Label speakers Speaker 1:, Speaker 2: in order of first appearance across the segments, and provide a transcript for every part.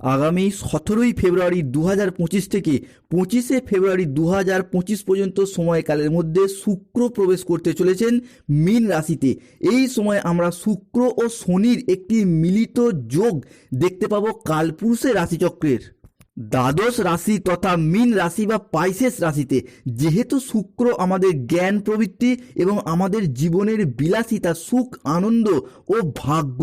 Speaker 1: আগামী সতেরোই ফেব্রুয়ারি দু হাজার পঁচিশ থেকে পঁচিশে ফেব্রুয়ারি দু হাজার পঁচিশ পর্যন্ত সময়কালের মধ্যে শুক্র প্রবেশ করতে চলেছেন মীন রাশিতে। এই সময় আমরা শুক্র ও শনির একটি মিলিত যোগ দেখতে পাব কালপুরুষের রাশিচক্রের। দ্বাদশ রাশি তথা মীন রাশি বা পাইসেস রাশিতে, যেহেতু শুক্র আমাদের জ্ঞান প্রবৃত্তি এবং আমাদের জীবনের বিলাসিতা, সুখ, আনন্দ ও ভাগ্য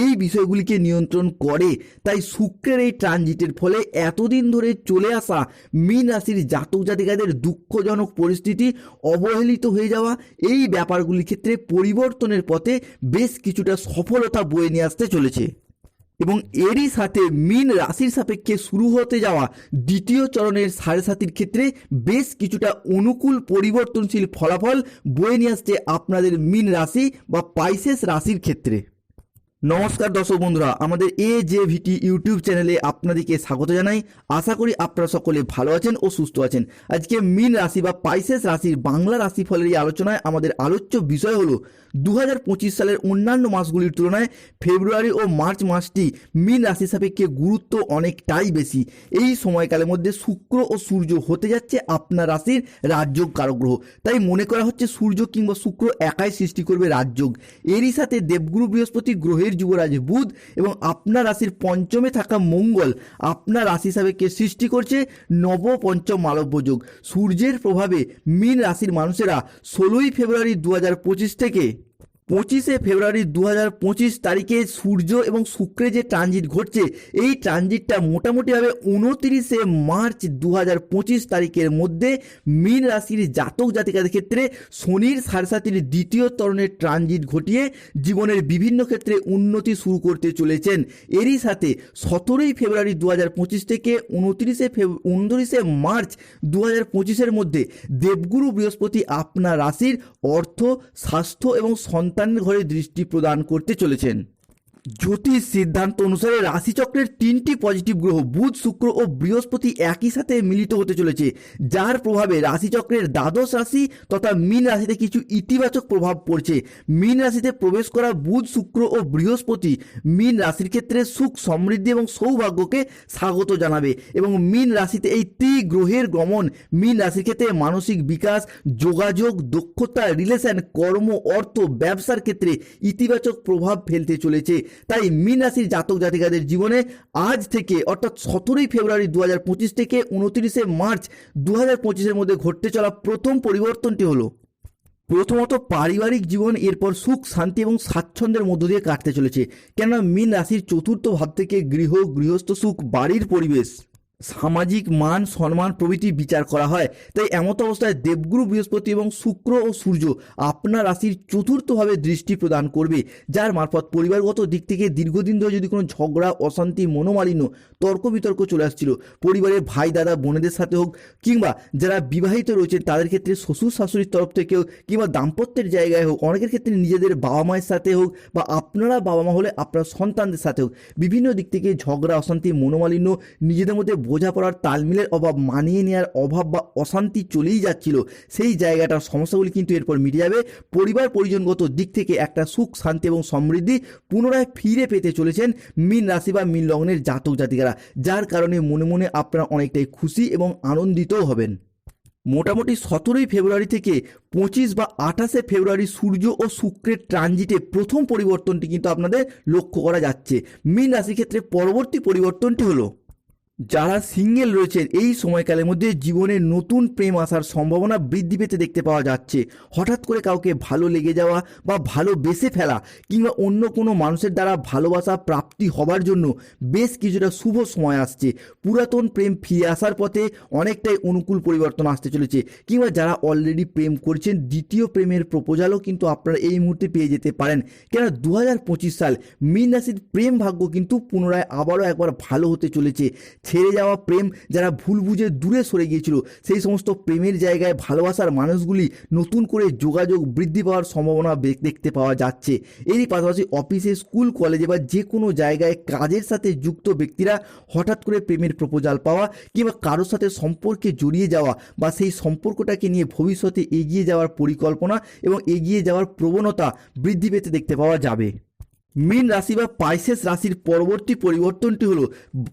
Speaker 1: এই বিষয়গুলিকে নিয়ন্ত্রণ করে। তাই শুক্রের এই ট্রানজিটের ফলে এতদিন ধরে চলে আসা মীন রাশির জাতক জাতিকাদের দুঃখজনক পরিস্থিতি অবহেলিত হয়ে যাওয়া, এই ব্যাপারগুলির ক্ষেত্রে পরিবর্তনের পথে বেশ কিছুটা সফলতা বয়ে নিয়ে আসতে চলেছে। এবং এরই সাথে মিন রাশির সাপেক্ষে শুরু হতে যাওয়া দ্বিতীয় চরণের সাড়ে সাতির ক্ষেত্রে বেশ কিছুটা অনুকূল পরিবর্তনশীল ফলাফল বয়ে নিয়ে আসছে আপনাদের মিন রাশি বা পাইসেস রাশির ক্ষেত্রে। নমস্কার দর্শক বন্ধুরা, আমাদের এ জে ভিটি ইউটিউব চ্যানেলে আপনাদেরকে স্বাগত জানাই। আশা করি আপনারা সকলে ভালো আছেন ও সুস্থ আছেন। আজকে মিন রাশি বা পাইসেস রাশির বাংলা রাশিফলের এই আলোচনায় আমাদের আলোচ্য বিষয় হলো দু হাজার পঁচিশ সালের অন্যান্য মাসগুলির তুলনায় ফেব্রুয়ারি ও মার্চ মাসটি মিন রাশি সাপেক্ষে গুরুত্ব অনেকটাই বেশি। এই সময়কালের মধ্যে শুক্র ও সূর্য হতে যাচ্ছে আপনার রাশির রাজযোগ কারগ্রহ তাই মনে করা হচ্ছে সূর্য কিংবা শুক্র একাই সৃষ্টি করবে রাজযোগ। এরই সাথে দেবগুরু বৃহস্পতি গ্রহের যুবরাজ বুধ এবং আপনার রাশির পঞ্চমে থাকা মঙ্গল, আপনার রাশি হিসাবে কে সৃষ্টি করছে? নবপঞ্চম মালব্য যুগ। সূর্যের প্রভাবে মীন রাশির মানুষেরা ষোলোই ফেব্রুয়ারি দু হাজার পঁচিশ থেকে পঁচিশে ফেব্রুয়ারি দু হাজার পঁচিশ তারিখে সূর্য এবং শুক্রে যে ট্রানজিট ঘটছে, এই ট্রানজিটটা মোটামুটিভাবে উনতিরিশে মার্চ দু হাজার পঁচিশ তারিখের মধ্যে মীন রাশির জাতক জাতিকাদের ক্ষেত্রে শনির সারসাতির দ্বিতীয় তরণের ট্রানজিট ঘটিয়ে জীবনের বিভিন্ন ক্ষেত্রে উন্নতি শুরু করতে চলেছেন। এরই সাথে সতেরোই ফেব্রুয়ারি দু হাজার পঁচিশ থেকে উনতিরিশে ফেব, উনত্রিশে মার্চ দু হাজার মধ্যে দেবগুরু বৃহস্পতি আপনার রাশির অর্থ, স্বাস্থ্য এবং সন্তানের ঘরে দৃষ্টি প্রদান করতে চলেছেন। জ্যোতিষ সিদ্ধান্ত অনুসারে রাশিচক্রের তিনটি পজিটিভ গ্রহ, বুধ, শুক্র ও বৃহস্পতি একই সাথে মিলিত হতে চলেছে, যার প্রভাবে রাশিচক্রের দ্বাদশ রাশি তথা মীন রাশিতে কিছু ইতিবাচক প্রভাব পড়ছে। মীন রাশিতে প্রবেশ করা বুধ, শুক্র ও বৃহস্পতি মীন রাশির ক্ষেত্রে সুখ, সমৃদ্ধি এবং সৌভাগ্যকে স্বাগত জানাবে এবং মীন রাশিতে এই ত্রি গ্রহের গমন, মীন রাশির ক্ষেত্রে মানসিক বিকাশ, যোগাযোগ, দক্ষতা রিলেশন কর্ম, অর্থ, ব্যবসার ক্ষেত্রে ইতিবাচক প্রভাব ফেলতে চলেছে। তাই মীন রাশির জাতক জাতিকাদের জীবনে আজ থেকে, অর্থাৎ সতেরোই ফেব্রুয়ারি দু হাজার পঁচিশ থেকে উনত্রিশে মার্চ দু হাজার মধ্যে ঘটতে চলা প্রথম পরিবর্তনটি হলো, প্রথমত পারিবারিক জীবন, এরপর সুখ, শান্তি এবং স্বাচ্ছন্দ্যের মধ্য দিয়ে কাটতে চলেছে। কেননা মীন রাশির চতুর্থ ভাব থেকে গৃহ, গৃহস্থ সুখ, বাড়ির পরিবেশ। সামাজিক মান, সম্মান প্রভৃতি বিচার করা হয়। তাই এমত অবস্থায় দেবগুরু, বৃহস্পতি এবং শুক্র ও সূর্য আপনার রাশির চতুর্থভাবে দৃষ্টি প্রদান করবে, যার মারফত পরিবারগত দিক থেকে দীর্ঘদিন ধরে যদি কোনো ঝগড়া, অশান্তি, মনোমালিন্য তর্ক বিতর্ক চলে আসছিল, পরিবারের ভাই, দাদা, বোনেদের সাথে হোক কিংবা যারা বিবাহিত রয়েছেন, তাদের ক্ষেত্রে শ্বশুর, শাশুড়ির তরফ থেকেও কিংবা দাম্পত্যের জায়গায় হোক, অনেকের ক্ষেত্রে নিজেদের বাবা মায়ের সাথে হোক বা আপনারা বাবা মা হলে আপনার সন্তানদের সাথে হোক, বিভিন্ন দিক থেকে ঝগড়া, অশান্তি, মনোমালিন্য, নিজেদের মধ্যে বোঝাপড়ার তালমিলের অভাব মানিয়ে নেওয়ার অভাব বা অশান্তি চলেই যাচ্ছিল, সেই জায়গাটার সমস্যাগুলি কিন্তু এরপর মিটে যাবে। পরিবার পরিজনগত দিক থেকে একটা সুখ, শান্তি এবং সমৃদ্ধি পুনরায় ফিরে পেতে চলেছেন মীন রাশি বা মীন লগ্নের জাতক জাতিকারা, যার কারণে মনে মনে আপনারা অনেকটাই খুশি এবং আনন্দিতও হবেন। মোটামুটি সতেরোই ফেব্রুয়ারি থেকে পঁচিশ বা আঠাশে ফেব্রুয়ারি সূর্য ও শুক্রের ট্রানজিটে প্রথম পরিবর্তনটি কিন্তু আপনাদের লক্ষ্য করা যাচ্ছে। মীন রাশির ক্ষেত্রে পরবর্তী পরিবর্তনটি হলো যারা সিঙ্গেল রয়েছেন এই সময়কালের মধ্যে জীবনে নতুন প্রেম আসার সম্ভাবনা বৃদ্ধি পেতে দেখতে পাওয়া যাচ্ছে। হঠাৎ করে কাউকে ভালো লেগে যাওয়া বা ভালো বেসে ফেলা কিংবা অন্য কোনো মানুষের দ্বারা ভালোবাসা প্রাপ্তি হবার জন্য বেশ কিছুটা শুভ সময় আসছে। পুরাতন প্রেম ফিরে আসার পথে অনেকটাই অনুকূল পরিবর্তন আসতে চলেছে। কিংবা যারা অলরেডি প্রেম করছেন, দ্বিতীয় প্রেমের প্রপোজালও কিন্তু আপনারা এই মুহূর্তে পেয়ে যেতে পারেন। কেন দু সাল মীন রাশির প্রেম ভাগ্য কিন্তু পুনরায় আবারও একবার ভালো হতে চলেছে। ছেড়ে যাওয়া প্রেম যারা ভুল বুঝে দূরে সরে গিয়েছিল, সেই সমস্ত প্রেমের জায়গায় ভালোবাসার মানুষগুলি নতুন করে যোগাযোগ বৃদ্ধি পাওয়ার সম্ভাবনা দেখতে পাওয়া যাচ্ছে। এরই পাশাপাশি অফিসে, স্কুল, কলেজে বা যে কোনো জায়গায় কাজের সাথে যুক্ত ব্যক্তিরা হঠাৎ করে প্রেমের প্রপোজাল পাওয়া কিংবা কারোর সাথে সম্পর্কে জড়িয়ে যাওয়া বা সেই সম্পর্কটাকে নিয়ে ভবিষ্যতে এগিয়ে যাওয়ার পরিকল্পনা এবং এগিয়ে যাওয়ার প্রবণতা বৃদ্ধি পেতে দেখতে পাওয়া যাবে। মীন রাশি বা পাইসেস রাশির পরবর্তী পরিবর্তনটি হলো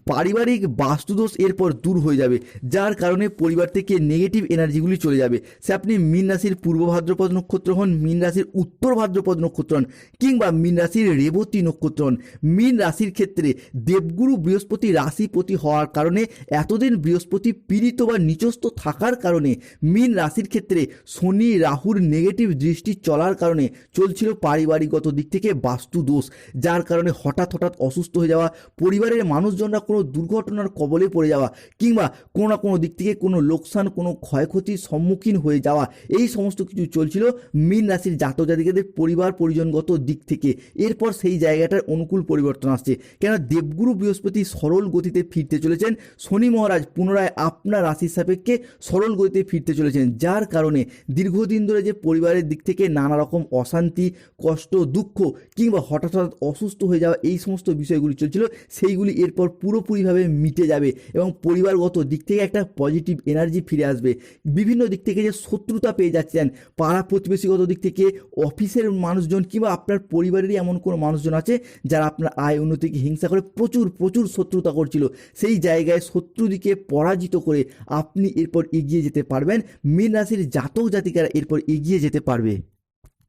Speaker 1: পারিবারিক বাস্তুদোষ এরপর দূর হয়ে যাবে, যার কারণে পরিবার থেকে নেগেটিভ এনার্জিগুলি চলে যাবে। সে আপনি মীন রাশির পূর্ব ভাদ্রপদ নক্ষত্র হন, মীন রাশির উত্তর ভাদ্রপদ নক্ষত্র হন, কিংবা মীন রাশির রেবতী নক্ষত্র হন। মীন রাশির ক্ষেত্রে দেবগুরু বৃহস্পতি রাশিপতি হওয়ার কারণে এতদিন বৃহস্পতি পীড়িত বা নিচস্থ থাকার কারণে মীন রাশির ক্ষেত্রে শনি, রাহুর নেগেটিভ দৃষ্টি চলার কারণে চলছিল পারিবারিকগত দিক থেকে বাস্তু দোষ যার কারণে হঠাৎ হঠাৎ অসুস্থ হয়ে যাওয়া, পরিবারের মানুষজনরা কোনো দুর্ঘটনার কবলে পড়ে যাওয়া কিংবা কোনো না কোনো দিক থেকে কোনো লোকসান, কোনো ক্ষয়ক্ষতির সম্মুখীন হয়ে যাওয়া, এই সমস্ত কিছু চলছিল মীন রাশির জাতক জাতিকাদের পরিবার পরিজনগত দিক থেকে। এরপর সেই জায়গাটার অনুকূল পরিবর্তন আসছে। কেন দেবগুরু বৃহস্পতি সরল গতিতে ফিরতে চলেছেন। শনি মহারাজ পুনরায় আপনার রাশির সাপেক্ষে সরল গতিতে ফিরতে চলেছেন, যার কারণে দীর্ঘদিন ধরে যে পরিবারের দিক থেকে নানা রকম অশান্তি, কষ্ট, দুঃখ কিংবা হঠাৎ হঠাৎ অসুস্থ হয়ে যাওয়া এই সমস্ত বিষয়গুলি চলছিল, সেইগুলি এরপর পুরোপুরিভাবে মিটে যাবে এবং পরিবারগত দিক থেকে একটা পজিটিভ এনার্জি ফিরে আসবে। বিভিন্ন দিক থেকে যে শত্রুতা পেয়ে যাচ্ছেন, পাড়া প্রতিবেশীগত দিক থেকে অফিসের মানুষজন কিংবা আপনার পরিবারেরই এমন কোনো মানুষজন আছে যারা আপনার আয় উন্নতিকে হিংসা করে প্রচুর প্রচুর শত্রুতা করছিল। সেই জায়গায় শত্রুদিকে পরাজিত করে আপনি এরপর এগিয়ে যেতে পারবেন। মীন রাশির জাতক জাতিকারা এরপর এগিয়ে যেতে পারবে।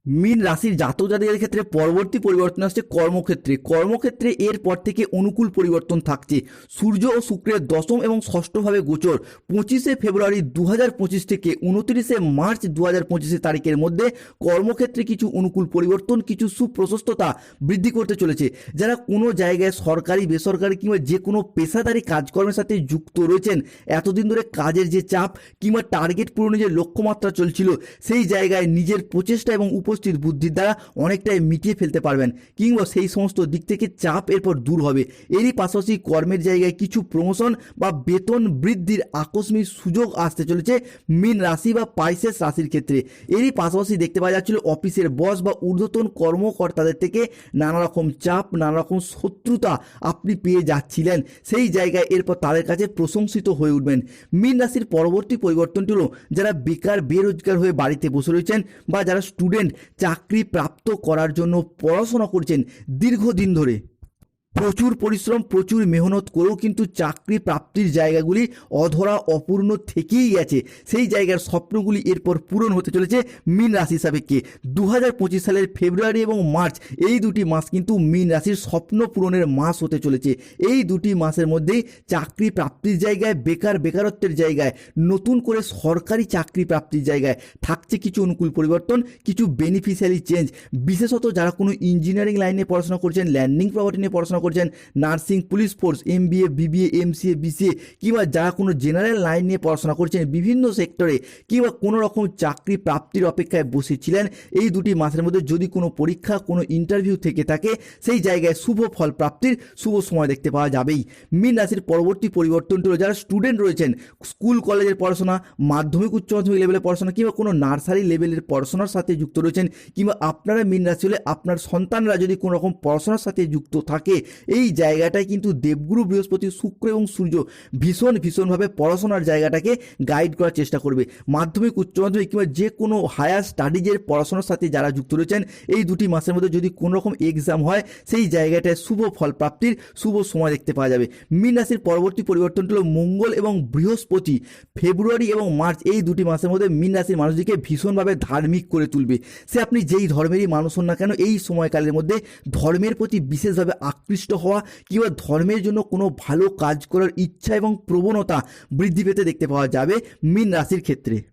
Speaker 1: মীন রাশির জাতক জাতিকাদের ক্ষেত্রে পরবর্তী পরিবর্তন আসছে কর্মক্ষেত্রে। কর্মক্ষেত্রে এরপর থেকে অনুকূল পরিবর্তন থাকছে। সূর্য ও শুক্রের দশম এবং ষষ্ঠভাবে গোচর। পঁচিশে ফেব্রুয়ারি দু হাজার পঁচিশ থেকে উনত্রিশে মার্চ দু হাজার তারিখের মধ্যে কর্মক্ষেত্রে কিছু অনুকূল পরিবর্তন, কিছু সুপ্রশস্ততা বৃদ্ধি করতে চলেছে। যারা কোনো জায়গায় সরকারি, বেসরকারি কিংবা যে কোনো পেশাদারি কাজকর্মের সাথে যুক্ত রয়েছেন, এতদিন ধরে কাজের যে চাপ কিংবা টার্গেট পূরণের যে লক্ষ্যমাত্রা চলছিল, সেই জায়গায় নিজের প্রচেষ্টা এবং উপস্থিত বুদ্ধির দ্বারা অনেকটাই মিটিয়ে ফেলতে পারবেন, কিংবা সেই সমস্ত দিক থেকে চাপ এরপর দূর হবে। এরই পাশাপাশি কর্মের জায়গায় কিছু প্রমোশন বা বেতন বৃদ্ধির আকস্মিক সুযোগ আসতে চলেছে মীন রাশি বা পাইসেস রাশির ক্ষেত্রে। এরই পাশাপাশি দেখতে পাওয়া যাচ্ছিল অফিসের বস বা ঊর্ধ্বতন কর্মকর্তাদের থেকে নানা রকম চাপ, নানা রকম শত্রুতা আপনি পেয়ে যাচ্ছিলেন। সেই জায়গায় এরপর তাদের কাছে প্রশংসিত হয়ে উঠবেন। মীন রাশির পরবর্তী পরিবর্তনটি হলো, যারা বেকার, বেরোজগার হয়ে বাড়িতে বসে রয়েছেন বা যারা স্টুডেন্ট চাকরি প্রাপ্ত করার জন্য পড়াশোনা করছেন দীর্ঘদিন ধরে। প্রচুর পরিশ্রম, প্রচুর মেহনত করেও কিন্তু চাকরি প্রাপ্তির জায়গাগুলি অধরা, অপূর্ণ থেকেই গেছে। সেই জায়গার স্বপ্নগুলি এরপর পূরণ হতে চলেছে মীন রাশি সাপেক্ষে। দু হাজার পঁচিশ সালের ফেব্রুয়ারি এবং মার্চ, এই দুটি মাস কিন্তু মীন রাশির স্বপ্ন পূরণের মাস হতে চলেছে। এই দুটি মাসের মধ্যেই চাকরি প্রাপ্তির জায়গায়, বেকার বেকারত্বের জায়গায়, নতুন করে সরকারি চাকরি প্রাপ্তির জায়গায় থাকছে কিছু অনুকূল পরিবর্তন, কিছু বেনিফিশিয়ারি চেঞ্জ বিশেষত যারা কোনো ইঞ্জিনিয়ারিং লাইনে পড়াশোনা করছেন ল্যান্ডিং প্রপার্টি নিয়ে পড়াশোনা করছেন nursing police force MBA BBA, MCA, BCA কিংবা যারা কোনো জেনারেল লাইন নিয়ে পড়াশোনা করছেন বিভিন্ন সেক্টরে কিংবা কোনো রকম চাকরি প্রাপ্তির অপেক্ষায় বসেছিলেন, এই দুটি মাসের মধ্যে যদি কোনো পরীক্ষা, কোনো ইন্টারভিউ থেকে থাকে, সেই জায়গায় শুভ ফল প্রাপ্তির শুভ সময় দেখতে পাওয়া যাবেই। মীন রাশির পরবর্তী পরিবর্তনটি হলো যারা স্টুডেন্ট রয়েছেন স্কুল কলেজের পড়াশোনা, মাধ্যমিক, উচ্চ মাধ্যমিক লেভেলের পড়াশোনা কিংবা কোনো নার্সারি লেভেলের পড়াশোনার সাথে যুক্ত রয়েছেন কিংবা আপনারা মীন রাশি হলে আপনার সন্তানরা যদি কোনো রকম পড়াশোনার সাথে যুক্ত থাকে এই জায়গাটায় কিন্তু দেবগুরু বৃহস্পতি শুক্র এবং সূর্য ভীষণ ভীষণভাবে পড়াশোনার জায়গাটাকে গাইড করার চেষ্টা করবে। মাধ্যমিক, উচ্চ মাধ্যমিক কিংবা যে কোনো হায়ার স্টাডিজের পড়াশোনার সাথে যারা যুক্ত রয়েছেন, এই দুটি মাসের মধ্যে যদি কোনো রকম এক্সাম হয়, সেই জায়গাটায় শুভ ফল প্রাপ্তির শুভ সময় দেখতে পাওয়া যাবে। মীন রাশির পরবর্তী পরিবর্তনটি হল মঙ্গল এবং বৃহস্পতি। ফেব্রুয়ারি এবং মার্চ এই দুটি মাসের মধ্যে মীন রাশির মানুষটিকে ভীষণভাবে ধার্মিক করে তুলবে। সে আপনি যেই ধর্মেরই মানুষ হন না কেন, এই সময়কালের মধ্যে ধর্মের প্রতি বিশেষভাবে আকৃষ্ট হওয়া কিংবা ধর্মের জন্য কোনো ভালো কাজ করার ইচ্ছা এবং প্রবণতা বৃদ্ধি পেতে দেখতে পাওয়া যাবে মীন রাশির ক্ষেত্রে।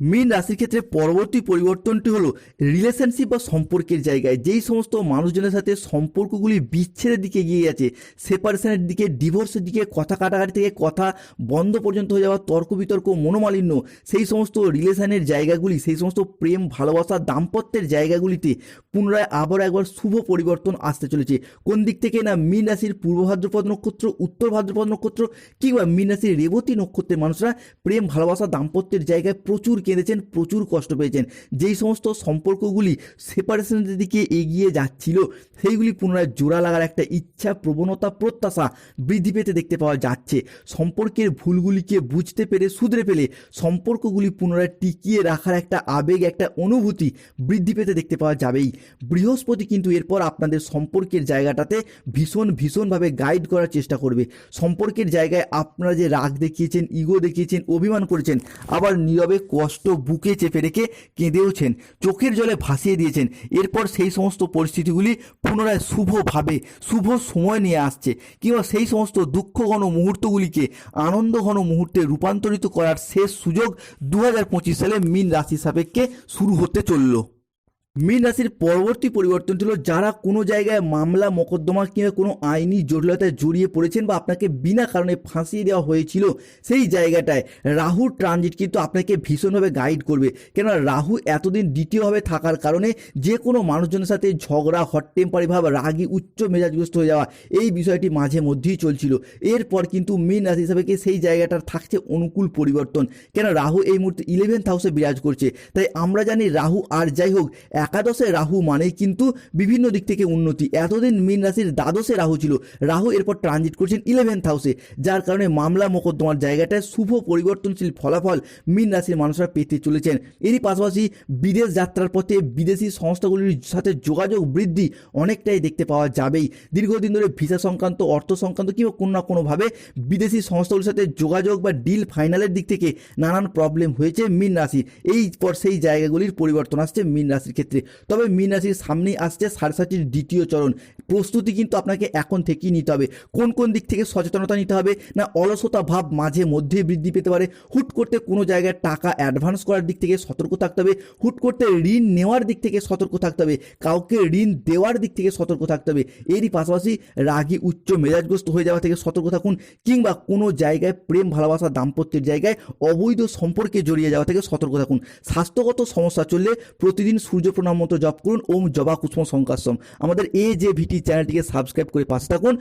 Speaker 1: মীন রাশির ক্ষেত্রে পরবর্তী পরিবর্তনটি হলো রিলেশনশিপ বা সম্পর্কের জায়গায়। যেই সমস্ত মানুষজনের সাথে সম্পর্কগুলি বিচ্ছেদের দিকে এগিয়ে গেছে সেপারেশনের দিকে ডিভোর্সের দিকে, কথা কাটাকাটি থেকে কথা বন্ধ পর্যন্ত হয়ে যাওয়া তর্ক বিতর্ক মনোমালিন্য, সেই সমস্ত রিলেশনের জায়গাগুলি, সেই সমস্ত প্রেম, ভালোবাসা, দাম্পত্যের জায়গাগুলিতে পুনরায় আবার একবার শুভ পরিবর্তন আসতে চলেছে। কোন দিক থেকে না মীন রাশির পূর্ব ভাদ্রপদ নক্ষত্র, উত্তর ভাদ্রপদ নক্ষত্র কিংবা মীন রাশির রেবতী নক্ষত্রের মানুষরা প্রেম, ভালোবাসা, দাম্পত্যের জায়গায় প্রচুর কেঁদেছেন প্রচুর কষ্ট পেয়েছেন। যেই সমস্ত সম্পর্কগুলি সেপারেশনের দিকে এগিয়ে যাচ্ছিল, সেইগুলি পুনরায় জোড়া লাগার একটা ইচ্ছা, প্রবণতা, প্রত্যাশা বৃদ্ধি পেতে দেখতে পাওয়া যাচ্ছে। সম্পর্কের ভুলগুলিকে বুঝতে পেরে, শুধরে ফেলে সম্পর্কগুলি পুনরায় টিকিয়ে রাখার একটা আবেগ, একটা অনুভূতি বৃদ্ধি পেতে দেখতে পাওয়া যাবেই। বৃহস্পতি কিন্তু এরপর আপনাদের সম্পর্কের জায়গাটাতে ভীষণ, ভীষণভাবে গাইড করার চেষ্টা করবে। সম্পর্কের জায়গায় আপনারা যে রাগ দেখিয়েছেন ইগো দেখিয়েছেন, অভিমান করেছেন, আবার নীরবে কষ্ট বুকে চেপে রেখে কেঁদেওছেন, চোখের জলে ভাসিয়ে দিয়েছেন। এরপর সেই সমস্ত পরিস্থিতিগুলি পুনরায় শুভভাবে, শুভ সময় নিয়ে আসছে কিংবা সেই সমস্ত দুঃখঘন মুহূর্তগুলিকে আনন্দঘন মুহূর্তে রূপান্তরিত করার শেষ সুযোগ দু হাজার পঁচিশ সালে মিন রাশি সাপেক্ষে শুরু হতে চলল। মীন রাশির পরবর্তী পরিবর্তনটি হলো যারা কোনো জায়গায় মামলা, মোকদ্দমা কিংবা কোনো আইনি জটিলতায় জড়িয়ে পড়েছেন বা আপনাকে বিনা কারণে ফাঁসিয়ে দেওয়া হয়েছিল, সেই জায়গাটায় রাহু ট্রানজিট কিন্তু আপনাকে ভীষণভাবে গাইড করবে। কেননা রাহু এতদিন দ্বিতীয়ভাবে থাকার কারণে যে কোনো মানুষজনের সাথে ঝগড়া হট টেম্পারি ভাব, রাগি, উচ্চ মেজাজগ্রস্ত হয়ে যাওয়া, এই বিষয়টি মাঝে মধ্যেই চলছিল। এরপর কিন্তু মীন রাশি হিসাবে সেই জায়গাটার থাকছে অনুকূল পরিবর্তন। কেন রাহু এই মুহূর্তে ইলেভেন্থ হাউসে বিরাজ করছে। তাই আমরা জানি রাহু আর যাই হোক একাদশে রাহু মানেই কিন্তু বিভিন্ন দিক থেকে উন্নতি। এতদিন মীন রাশির দ্বাদশে রাহু ছিল। রাহু এরপর ট্রানজিট করছেন ইলেভেন্থ হাউসে যার কারণে মামলা মোকদ্দমার জায়গাটায় শুভ পরিবর্তনশীল ফলাফল মীন রাশির মানুষরা পেতে চলেছেন। এরই পাশাপাশি বিদেশ যাত্রার পথে বিদেশি সংস্থাগুলির সাথে যোগাযোগ বৃদ্ধি অনেকটাই দেখতে পাওয়া যাবেই। দীর্ঘদিন ধরে ভিসা সংক্রান্ত, অর্থ সংক্রান্ত কিংবা কোনো না কোনোভাবে বিদেশি সংস্থাগুলির সাথে যোগাযোগ বা ডিল ফাইনালের দিক থেকে নানান প্রবলেম হয়েছে মীন রাশির। এই পর সেই জায়গাগুলির পরিবর্তন আসছে মীন রাশির ক্ষেত্রে। তবে মীন রাশির সামনেই আসছে সাড়ে সাতির দ্বিতীয় চরণ। প্রস্তুতি কিন্তু আপনাকে এখন থেকেই নিতে হবে। কোন কোন দিক থেকে সচেতনতা নিতে হবে না অলসতা ভাব মাঝে মধ্যে বৃদ্ধি পেতে পারে। হুট করতে কোনো জায়গায় টাকা অ্যাডভান্স করার দিক থেকে সতর্ক থাকতে হবে। হুট করতে ঋণ নেওয়ার দিক থেকে সতর্ক থাকতে হবে। কাউকে ঋণ দেওয়ার দিক থেকে সতর্ক থাকতে হবে। এরই পাশাপাশি রাগী উচ্চ মেজাজগ্রস্ত হয়ে যাওয়া থেকে সতর্ক থাকুন কিংবা কোনো জায়গায় প্রেম, ভালোবাসা, দাম্পত্যের জায়গায় অবৈধ সম্পর্কে জড়িয়ে যাওয়া থেকে সতর্ক থাকুন। স্বাস্থ্যগত সমস্যা চললে প্রতিদিন সূর্য প্রণাম মতো জপ করুন। ওম জবা কুসুম সংকাশম। আমাদের এই যে ভিটি চ্যানেলটিকে সাবস্ক্রাইব করে পাশে থাকুন।